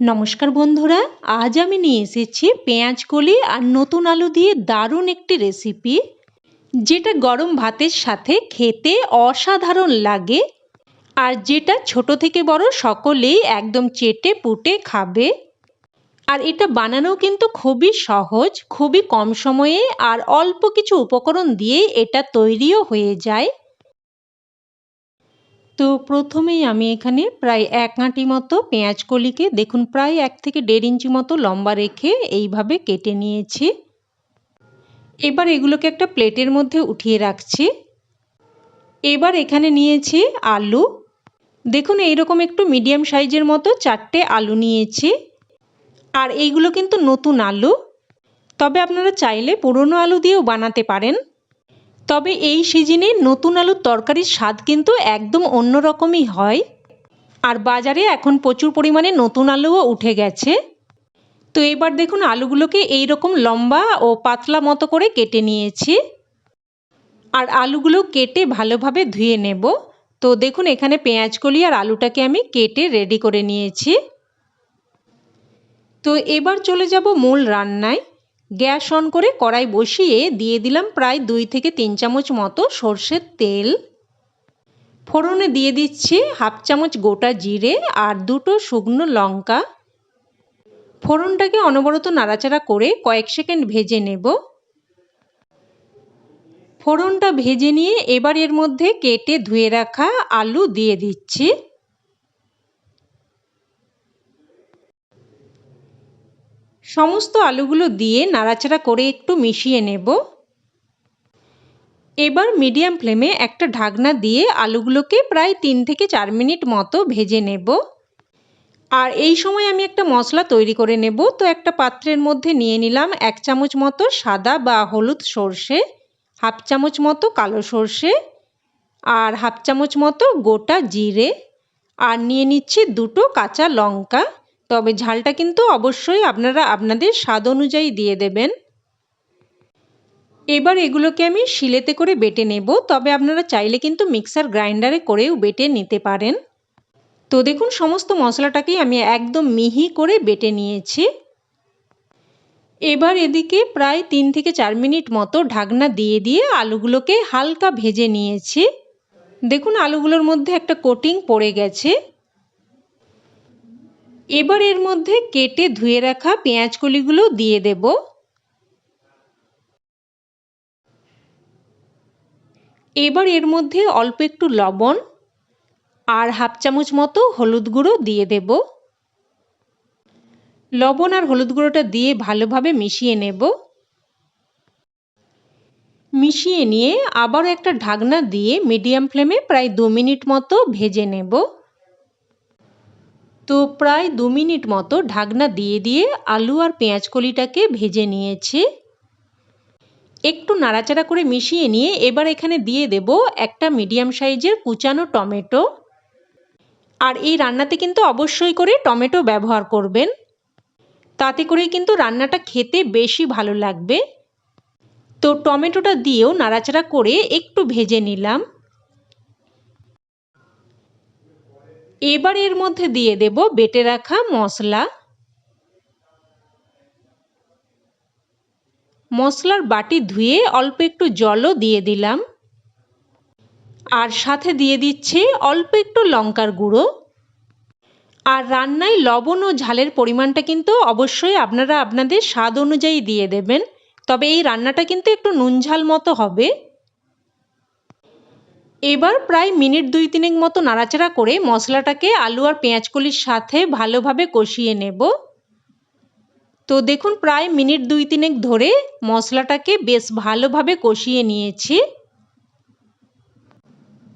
নমস্কার বন্ধুরা, আজ আমি নিয়ে এসেছি পেঁয়াজ কলি আর নতুন আলু দিয়ে দারুণ একটি রেসিপি যেটা গরম ভাতের সাথে খেতে অসাধারণ লাগে আর যেটা ছোট থেকে বড় সকলেই একদম চেটে পুটে খাবে। আর এটা বানানো কিন্তু খুবই সহজ, খুবই কম সময়ে আর অল্প কিছু উপকরণ দিয়ে এটা তৈরিও হয়ে যায়। তো প্রথমেই আমি এখানে প্রায় এক আঁটি মতো পেঁয়াজ কলিকে দেখুন প্রায় এক থেকে দেড় ইঞ্চি মতো লম্বা রেখে এইভাবে কেটে নিয়েছি। এবার এগুলোকে একটা প্লেটের মধ্যে উঠিয়ে রাখছি। এবার এখানে নিয়েছি আলু। দেখুন এইরকম একটু মিডিয়াম সাইজের মতো চারটে আলু নিয়েছি। আর এইগুলো কিন্তু নতুন আলু। তবে আপনারা চাইলে পুরনো আলু দিয়েও বানাতে পারেন। তবে এই সিজনে নতুন আলুর তরকারির স্বাদ কিন্তু একদম অন্যরকমই হয়। আর বাজারে এখন প্রচুর পরিমাণে নতুন আলুও উঠে গেছে। তো এবার দেখুন আলুগুলোকে এই রকম লম্বা ও পাতলা মতো করে কেটে নিয়েছি। আর আলুগুলো কেটে ভালোভাবে ধুয়ে নেব। তো দেখুন এখানে পেঁয়াজ কলি আর আলুটাকে আমি কেটে রেডি করে নিয়েছি। তো এবার চলে যাব মূল রান্নায়। গ্যাস অন করে কড়াই বসিয়ে দিয়ে দিলাম প্রায় দুই থেকে তিন চামচ মতো সর্ষের তেল। ফোড়নে দিয়ে দিচ্ছি হাফ চামচ গোটা জিরে আর দুটো শুকনো লঙ্কা। ফোড়নটাকে অনবরত নাড়াচাড়া করে কয়েক সেকেন্ড ভেজে নেব। ফোড়নটা ভেজে নিয়ে এবার এর মধ্যে কেটে ধুয়ে রাখা আলু দিয়ে দিচ্ছি। সমস্ত আলুগুলো দিয়ে নাড়াচাড়া করে একটু মিশিয়ে নেব। এবার মিডিয়াম ফ্লেমে একটা ঢাকনা দিয়ে আলুগুলোকে প্রায় তিন থেকে চার মিনিট মতো ভেজে নেব। আর এই সময় আমি একটা মশলা তৈরি করে নেব। তো একটা পাত্রের মধ্যে নিয়ে নিলাম এক চামচ মতো সাদা বা হলুদ সর্ষে, হাফ চামচ মতো কালো সর্ষে আর হাফ চামচ মতো গোটা জিরে। আর নিয়ে নিচ্ছি দুটো কাঁচা লঙ্কা। তবে ঝালটা কিন্তু অবশ্যই আপনারা আপনাদের স্বাদ অনুযায়ী দিয়ে দেবেন। এবার এগুলোকে আমি শিলেতে করে বেটে নেব, তবে আপনারা চাইলে কিন্তু মিক্সার গ্রাইন্ডারে করেও বেটে নিতে পারেন। তো দেখুন, সমস্ত মশলাটাকেই আমি একদম মিহি করে বেটে নিয়েছি। এবার এদিকে প্রায় তিন থেকে চার মিনিট মতো ঢাকনা দিয়ে দিয়ে আলুগুলোকে হালকা ভেজে নিয়েছি। দেখুন, আলুগুলোর মধ্যে একটা কোটিং পড়ে গেছে। এবার এর মধ্যে কেটে ধুয়ে রাখা পেঁয়াজ কলিগুলো দিয়ে দেব। এবার এর মধ্যে অল্প একটু লবণ আর হাফ চামচ মতো হলুদ গুঁড়ো দিয়ে দেব। লবণ আর হলুদ গুঁড়োটা দিয়ে ভালোভাবে মিশিয়ে নেব। মিশিয়ে নিয়ে আবার একটা ঢাকনা দিয়ে মিডিয়াম ফ্লেমে প্রায় দু মিনিট মতো ভেজে নেব। তো প্রায় দু মিনিট মতো ঢাকনা দিয়ে দিয়ে আলু আর পেঁয়াজ কলিটাকে ভেজে নিয়েছি। একটু নাড়াচাড়া করে মিশিয়ে নিয়ে এবার এখানে দিয়ে দেব একটা মিডিয়াম সাইজের কুচানো টমেটো। আর এই রান্নাতে কিন্তু অবশ্যই করে টমেটো ব্যবহার করবেন। তাতে করে কিন্তু রান্নাটা খেতে বেশি ভালো লাগবে। তো টমেটোটা দিয়েও নাড়াচাড়া করে একটু ভেজে নিলাম। এবার এর মধ্যে দিয়ে দেব বেটে রাখা মশলা। মশলার বাটি ধুয়ে অল্প একটু জলও দিয়ে দিলাম। আর সাথে দিয়ে দিচ্ছে অল্প একটু লঙ্কার গুঁড়ো। আর রান্নায় লবণ ও ঝালের পরিমাণটা কিন্তু অবশ্যই আপনারা আপনাদের স্বাদ অনুযায়ী দিয়ে দেবেন। তবে এই রান্নাটা কিন্তু একটু নুন ঝাল মতো হবে। এবার প্রায় মিনিট দুই তিনেক মতো নাড়াচাড়া করে মশলাটাকে আলু আর পেঁয়াজকলির সাথে ভালোভাবে কষিয়ে নেব। তো দেখুন, প্রায় মিনিট দুই তিনেক ধরে মশলাটাকে বেশ ভালোভাবে কষিয়ে নিয়েছি।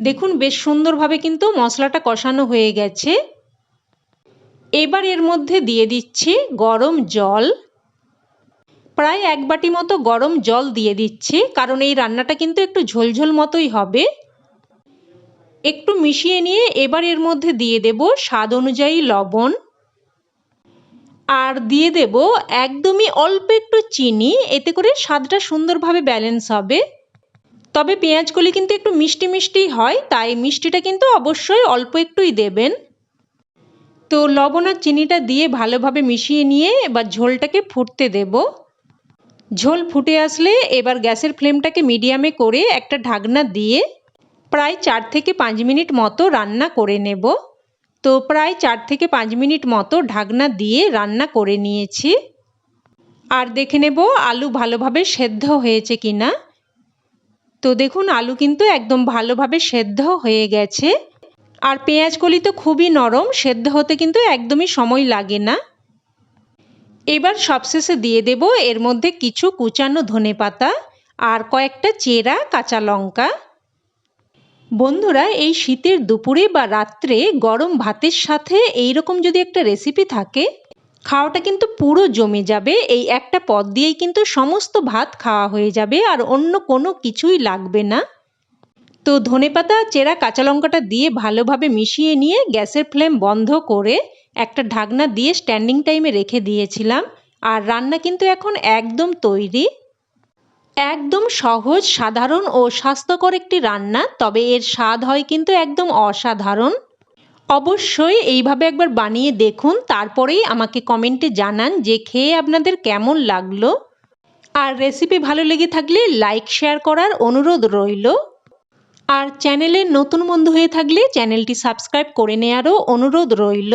দেখুন, বেশ সুন্দরভাবে কিন্তু মশলাটা কষানো হয়ে গেছে। এবার এর মধ্যে দিয়ে দিচ্ছি গরম জল। প্রায় এক বাটি মতো গরম জল দিয়ে দিচ্ছি, কারণ এই রান্নাটা কিন্তু একটু ঝোলঝোল মতোই হবে। একটু মিশিয়ে নিয়ে এবার এর মধ্যে দিয়ে দেব স্বাদ অনুযায়ী লবণ। আর দিয়ে দেব একদমই অল্প একটু চিনি, এতে করে স্বাদটা সুন্দরভাবে ব্যালেন্স হবে। তবে পেঁয়াজগুলি কিন্তু একটু মিষ্টি মিষ্টি হয়, তাই মিষ্টিটা কিন্তু অবশ্যই অল্প একটুই দেবেন। তো লবণ আর চিনিটা দিয়ে ভালোভাবে মিশিয়ে নিয়ে এবার ঝোলটাকে ফুটতে দেব। ঝোল ফুটে আসলে এবার গ্যাসের ফ্লেমটাকে মিডিয়ামে করে একটা ঢাকনা দিয়ে প্রায় চার থেকে পাঁচ মিনিট মতো রান্না করে নেব। তো প্রায় চার থেকে পাঁচ মিনিট মতো ঢাকনা দিয়ে রান্না করে নিয়েছি। আর দেখে নেব আলু ভালোভাবে সেদ্ধ হয়েছে কিনা। তো দেখুন, আলু কিন্তু একদম ভালোভাবে সেদ্ধ হয়ে গেছে। আর পেঁয়াজ কলি তো খুবই নরম, সেদ্ধ হতে কিন্তু একদমই সময় লাগে না। এবার সবশেষে দিয়ে দেব এর মধ্যে কিছু কুচানো ধনে পাতা আর কয়েকটা চেরা কাঁচা লঙ্কা। বন্ধুরা, এই শীতের দুপুরে বা রাত্রে গরম ভাতের সাথে এই রকম যদি একটা রেসিপি থাকে, খাওয়াটা কিন্তু পুরো জমে যাবে। এই একটা পদ দিয়েই কিন্তু সমস্ত ভাত খাওয়া হয়ে যাবে আর অন্য কোনো কিছুই লাগবে না। তো ধনেপাতা চেরা, কাঁচা লঙ্কাটা দিয়ে ভালোভাবে মিশিয়ে নিয়ে গ্যাসের ফ্লেম বন্ধ করে একটা ঢাকনা দিয়ে স্ট্যান্ডিং টাইমে রেখে দিয়েছিলাম। আর রান্না কিন্তু এখন একদম তৈরি। একদম সহজ, সাধারণ ও স্বাস্থ্যকর একটি রান্না, তবে এর স্বাদ হয় কিন্তু একদম অসাধারণ। অবশ্যই এইভাবে একবার বানিয়ে দেখুন, তারপরেই আমাকে কমেন্টে জানান যে খেয়ে আপনাদের কেমন লাগল। আর রেসিপি ভালো লেগে থাকলে লাইক, শেয়ার করার অনুরোধ রইল। আর চ্যানেলের নতুন বন্ধু হয়ে থাকলে চ্যানেলটি সাবস্ক্রাইব করে নেওয়ারও অনুরোধ রইল।